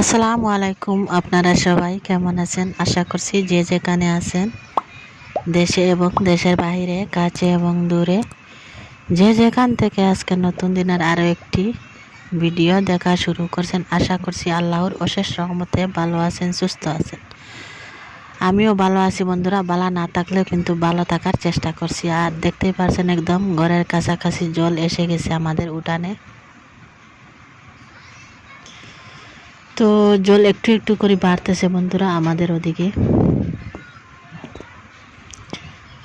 আসসালামু আলাইকুম, আপনারা সবাই কেমন আছেন? আশা করছি যে যেখানে আছেন, দেশে এবং দেশের বাইরে কাছে এবং দূরে, যে যেখান থেকে আজকে নতুন দিনের আরও একটি ভিডিও দেখা শুরু করছেন, আশা করছি আল্লাহর অশেষ রহমতে ভালো আছেন, সুস্থ আছেন। আমিও ভালো আছি বন্ধুরা ভালো না থাকলেও কিন্তু ভালো থাকার চেষ্টা করছি। আর দেখতেই পারছেন একদম ঘরের কাছাকাছি জল এসে গেছে আমাদের উঠানে। তো জল একটু একটু করে বাড়তেছে বন্ধুরা আমাদের ওদিকে।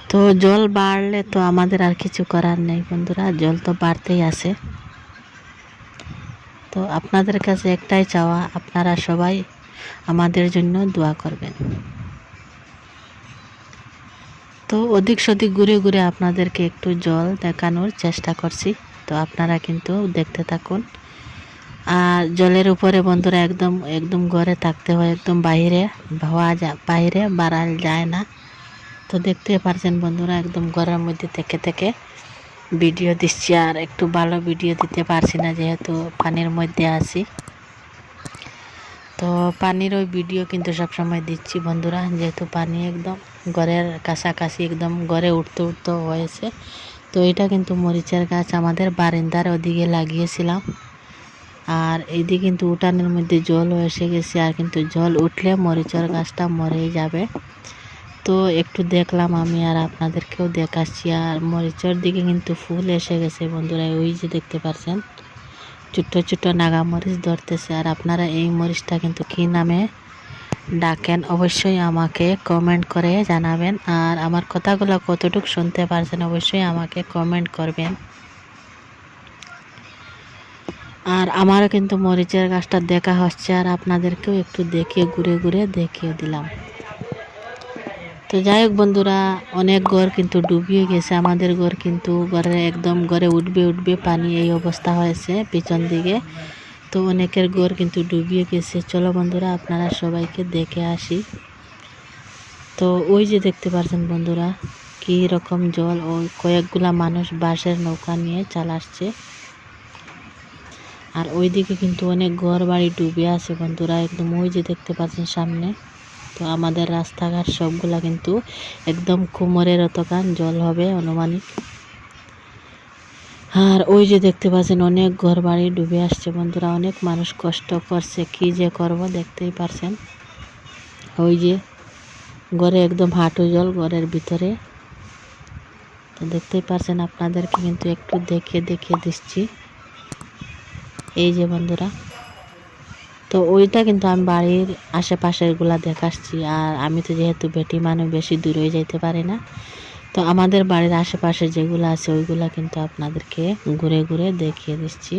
তো জল বাড়লে তো আমাদের আর কিছু করার নেই বন্ধুরা, জল তো বাড়তেই আছে। তো আপনাদের কাছে একটাই চাওয়া, আপনারা সবাই আমাদের জন্য দোয়া করবেন। তো অধিক সধিক ঘুরে ঘুরে আপনাদেরকে একটু জল দেখানোর চেষ্টা করছি। তো আপনারা কিন্তু দেখতে থাকুন। আর জলের উপরে বন্ধুরা একদম একদম ঘরে থাকতে হয়, একদম বাইরে হওয়া যায় বাইরে বাড়াল যায় না। তো দেখতে পারছেন বন্ধুরা একদম ঘরের মধ্যে থেকে থেকে ভিডিও দিচ্ছি। আর একটু ভালো ভিডিও দিতে পারছি না যেহেতু পানির মধ্যে আছি। তো পানির ওই ভিডিও কিন্তু সবসময় দিচ্ছি বন্ধুরা, যেহেতু পানি একদম ঘরের কাছাকাছি একদম ঘরে উঠতে উঠতে হয়েছে। তো এটা কিন্তু মরিচের গাছ আমাদের বারিন্দার ওদিকে লাগিয়েছিলাম। আর এইদিকে কিন্তু উঠানের মধ্যে জলও এসে গেছে, আর কিন্তু জল উঠলে মরিচের গাছটা মরেই যাবে। তো একটু দেখলাম আমি আর আপনাদেরকেও দেখাচ্ছি। আর মরিচের দিকে কিন্তু ফুল এসে গেছে বন্ধুরা, ওই যে দেখতে পাচ্ছেন। ছোট্ট ছোট্ট নাগা মরিচ ধরতেছে। আর আপনারা এই মরিচটা কিন্তু কী নামে ডাকেন, অবশ্যই আমাকে কমেন্ট করে জানাবেন। আর আমার কথাগুলো কতটুকু শুনতে পারছেন, অবশ্যই আমাকে কমেন্ট করবেন। আর আমারও কিন্তু মরিচের গাছটা দেখা হচ্ছে, আর আপনাদেরকেও একটু দেখিয়ে, ঘুরে ঘুরে দেখিয়ে দিলাম। তো যাই হোক বন্ধুরা, অনেক ঘর কিন্তু ডুবিয়ে গেছে। আমাদের ঘর কিন্তু ঘরে একদম ঘরে উঠবে উঠবে, পানি এই অবস্থা হয়েছে পিছন দিকে। তো অনেকের ঘর কিন্তু ডুবিয়ে গেছে। চলো বন্ধুরা, আপনারা সবাইকে দেখে আসি। তো ওই যে দেখতে পাচ্ছেন বন্ধুরা, কী রকম জল ও কয়েকগুলা মানুষ বাঁশের নৌকা নিয়ে চালাচ্ছে আর ওইদিকে কিন্তু অনেক ঘর বাড়ি ডুবে আছে বন্ধুরা, একদম ওই যে দেখতে পাচ্ছেন সামনে। তো আমাদের রাস্তাঘাট সবগুলা কিন্তু একদম কোমরের অতকান জল হবে আনুমানিক আর ওই যে দেখতে পাচ্ছেন, অনেক ঘর বাড়ি ডুবে আসছে বন্ধুরা, অনেক মানুষ কষ্ট করছে, কি যে করব দেখতেই পারছেন। ওই যে ঘরে একদম হাঁটু জল ঘরের ভিতরে। তো দেখতেই পারছেন আপনাদেরকে কিন্তু একটু দেখে দেখে দিচ্ছি। এই যে বন্ধুরা, তো ওইটা কিন্তু আমি বাড়ির আশেপাশেরগুলা দেখাচ্ছি, আর আমি তো যেহেতু বেটি মানুষ, বেশি দূরে যাইতে পারি না। তো আমাদের বাড়ির আশেপাশে যেগুলো আছে, ওইগুলা কিন্তু আপনাদেরকে ঘুরে ঘুরে দেখিয়ে দিচ্ছি।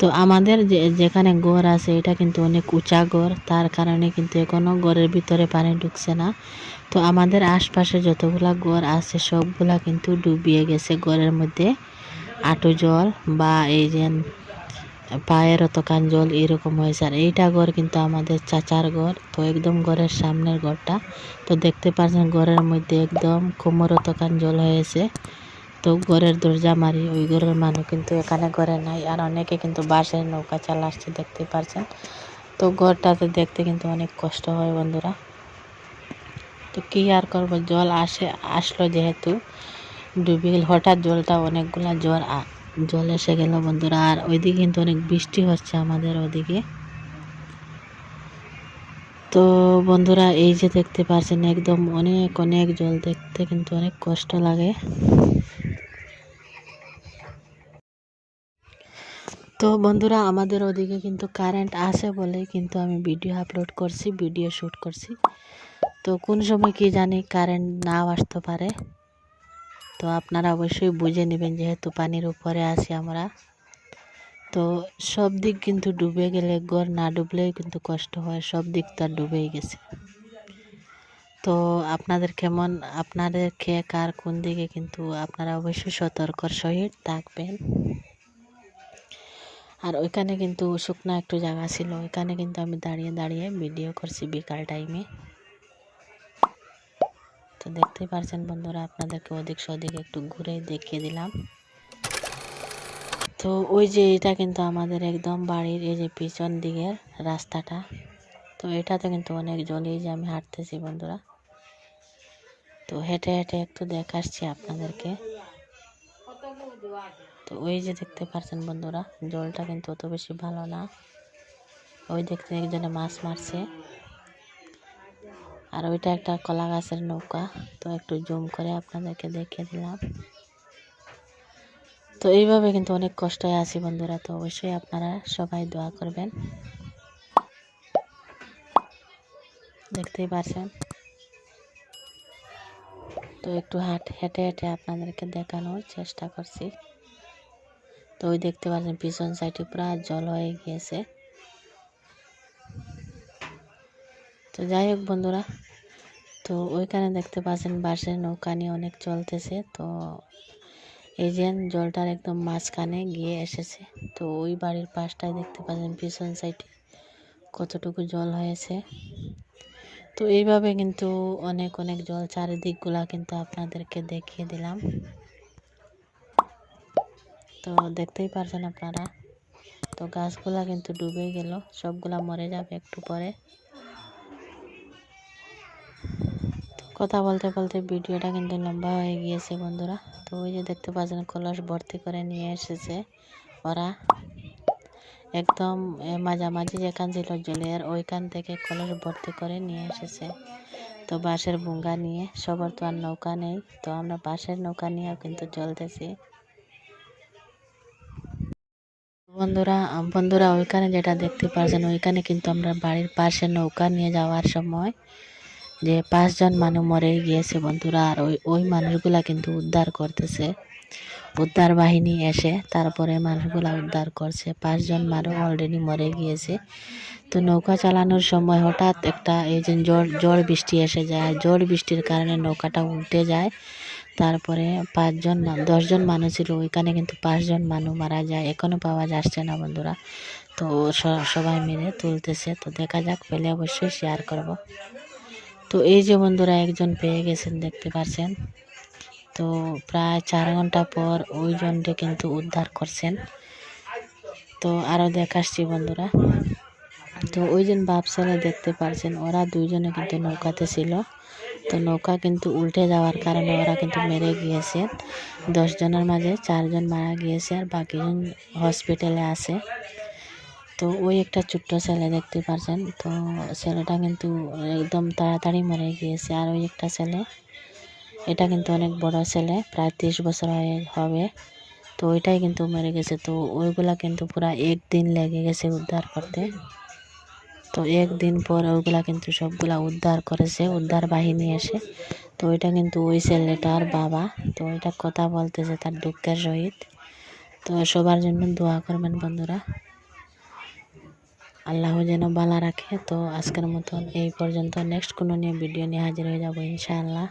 তো আমাদের যেখানে গড় আছে, এটা কিন্তু অনেক উঁচা গড় তার কারণে কিন্তু এখনও গড়ের ভিতরে পানি ঢুকছে না। তো আমাদের আশপাশে যতগুলা গড় আছে, সবগুলা কিন্তু ডুবিয়ে গেছে গড়ের মধ্যে। আটু জল বা এই যে পায়ের অতকান জল এরকম হয়েছে আর এইটা ঘর কিন্তু আমাদের চাচার ঘর, তো একদম ঘরের সামনের ঘরটা। তো দেখতে পাচ্ছেন ঘরের মধ্যে একদম কোমর অতকান জল হয়েছে। তো ঘরের দরজা মারি, ওই ঘরের মানুষ কিন্তু এখানে ঘরে নাই, আর অনেকে কিন্তু বাঁশের নৌকা চালাচ্ছে দেখতে পাচ্ছেন। তো ঘরটাতে দেখতে কিন্তু অনেক কষ্ট হয় বন্ধুরা। তো কী আর করব, জল আসে, আসলো যেহেতু। ডুবে গেল হঠাৎ জলটা অনেকগুলা জল জল এসে গেল, বন্ধুরা। আর ওইদিকে কিন্তু অনেক বৃষ্টি হচ্ছে আমাদের ওদিকে। তো বন্ধুরা, এই যে দেখতে পাচ্ছেন, একদম অনেক অনেক জল দেখতে কিন্তু অনেক কষ্ট লাগে। তো বন্ধুরা, আমাদের ওদিকে কিন্তু কারেন্ট আছে বলে কিন্তু আমি ভিডিও আপলোড করছি ভিডিও শ্যুট করছি। তো কোন সময় কি জানি কারেন্ট নাও আসতে পারে। তো আপনারা অবশ্যই বুঝে নেবেন যেহেতু পানির উপরে আছি আমরা। তো সব দিক কিন্তু ডুবে গেলে ঘর না ডুবলেও কিন্তু কষ্ট হয়, সব দিক তো আর ডুবেই গেছে। তো আপনাদের কেমন আপনাদের খেয়ে কার কোন দিকে কিন্তু আপনারা অবশ্যই সতর্কর সহিত থাকবেন। আর ওইখানে কিন্তু শুকনো একটু জায়গা ছিল, ওইখানে কিন্তু আমি দাঁড়িয়ে দাঁড়িয়ে ভিডিও করছি বিকাল টাইমে তো দেখতেই পারছেন বন্ধুরা, আপনাদেরকে ওদিক সদিক একটু ঘুরে দেখিয়ে দিলাম। তো ওই যে এটা কিন্তু আমাদের একদম বাড়ির এই যে পিছন দিকের রাস্তাটা। তো এটাতে কিন্তু অনেক জল এই যে আমি হাঁটতেছি বন্ধুরা। তো হেঁটে হেঁটে একটু দেখাচ্ছি আপনাদেরকে। তো ওই যে দেখতে পাচ্ছেন বন্ধুরা, জলটা কিন্তু অত বেশি ভালো না। ওই দেখতে একজনে মাছ মারছে। আর ওইটা একটা কলা গাছের নৌকা। তো একটু জুম করে আপনাদেরকে দেখিয়ে দিলাম। তো এইভাবে কিন্তু অনেক কষ্টে আছি বন্ধুরা, তো অবশ্যই আপনারা সবাই দোয়া করবেন। দেখতেই পারছেন তো একটু হাট, হেঁটে হেঁটে আপনাদেরকে দেখানোর চেষ্টা করছি। তো ওই দেখতে পাচ্ছেন, পিছন সাইডে পুরো জল হয়ে গিয়েছে। তো যাই হোক বন্ধুরা, তো ওইখানে দেখতে পাচ্ছেন বাসের নৌকা নিয়ে অনেক চলতেছে। তো এই যে জলটার একদম মাঝখানে গিয়ে এসেছে। তো ওই বাড়ির পাশটায় দেখতে পাচ্ছেন পিছন সাইডে কতটুকু জল হয়েছে। তো এইভাবে কিন্তু অনেক অনেক জল চারিদিকগুলা কিন্তু আপনাদেরকে দেখিয়ে দিলাম। তো দেখতেই পারছেন আপনারা, তো গাছগুলা কিন্তু ডুবে গেল, সবগুলা মরে যাবে একটু পরে। কথা বলতে বলতে ভিডিওটা কিন্তু লম্বা হয়ে গিয়েছে বন্ধুরা। তো ওই যে দেখতে পাচ্ছেন, কলস ভর্তি করে নিয়ে এসেছে ওরা। একদম মাঝামাঝি যেখান ছিল জলের, ওইখান থেকে কলস ভর্তি করে নিয়ে এসেছে। তো বাঁশের বুঙ্গা নিয়ে, সবার তো আর নৌকা নেই। তো আমরা বাঁশের নৌকা নিয়েও কিন্তু চলতেছি। বন্ধুরা বন্ধুরা, ওইখানে যেটা দেখতে পাচ্ছেন, ওইখানে কিন্তু আমরা বাড়ির পাশে নৌকা নিয়ে যাওয়ার সময় যে পাঁচজন মানুষ মরে গিয়েছে বন্ধুরা, আর ওই ওই মানুষগুলা কিন্তু উদ্ধার করতেছে। উদ্ধার বাহিনী এসে তারপরে মানুষগুলা উদ্ধার করছে। পাঁচজন মানুষ অলরেডি মরে গিয়েছে। তো নৌকা চালানোর সময় হঠাৎ একটা এই যে ঝড় ঝড় বৃষ্টি এসে যায়। ঝড় বৃষ্টির কারণে নৌকাটা উল্টে যায়। তারপরে পাঁচজন দশজন মানুষ ছিল। ওইখানে কিন্তু পাঁচজন মানুষ মারা যায়। এখনও পাওয়া যাচ্ছে না বন্ধুরা। তো সবাই মিলে তুলতেছে। তো দেখা যাক, পেলে অবশ্যই শেয়ার করব। তো এই যে বন্ধুরা একজন পেয়ে গেছেন, দেখতে পাচ্ছেন তো প্রায় চার ঘণ্টা পর ওই জনকে কিন্তু উদ্ধার করছেন। তো আরও দেখাচ্ছি বন্ধুরা। তো ওই জন বাপ ছেলে দেখতে পারছেন, ওরা দুইজনে কিন্তু নৌকাতে ছিল। তো নৌকা কিন্তু উল্টে যাওয়ার কারণে ওরা কিন্তু মেরে গিয়েছে। দশ জনের মাঝে চারজন মারা গিয়েছে আর বাকিজন হসপিটালে আছে। তো ওই একটা ছোট্ট ছেলে দেখতে পারছেন। তো ছেলেটা কিন্তু একদম তাড়াতাড়ি মরে গিয়েছে। আর ওই একটা ছেলে, এটা কিন্তু অনেক বড় ছেলে, প্রায় তিরিশ বছর হবে। তো ওইটাই কিন্তু মরে গেছে। তো ওইগুলা কিন্তু পুরা একদিন লেগে গেছে উদ্ধার করতে। তো একদিন পর ওইগুলা কিন্তু সবগুলা উদ্ধার করেছে, উদ্ধার বাহিনী এসে। তো ওইটা কিন্তু ওই ছেলেটার বাবা। তো ওইটা কথা বলতেছে তার দুঃখের সহিত। তো সবার জন্য দোয়া করবেন বন্ধুরা। আল্লাহ যেন বালা রাখে। তো আজকের মতন এই পর্যন্ত। নেক্সট কোনো নিয়ে ভিডিও নিয়ে হাজির হয়ে যাব ইনশাআল্লাহ।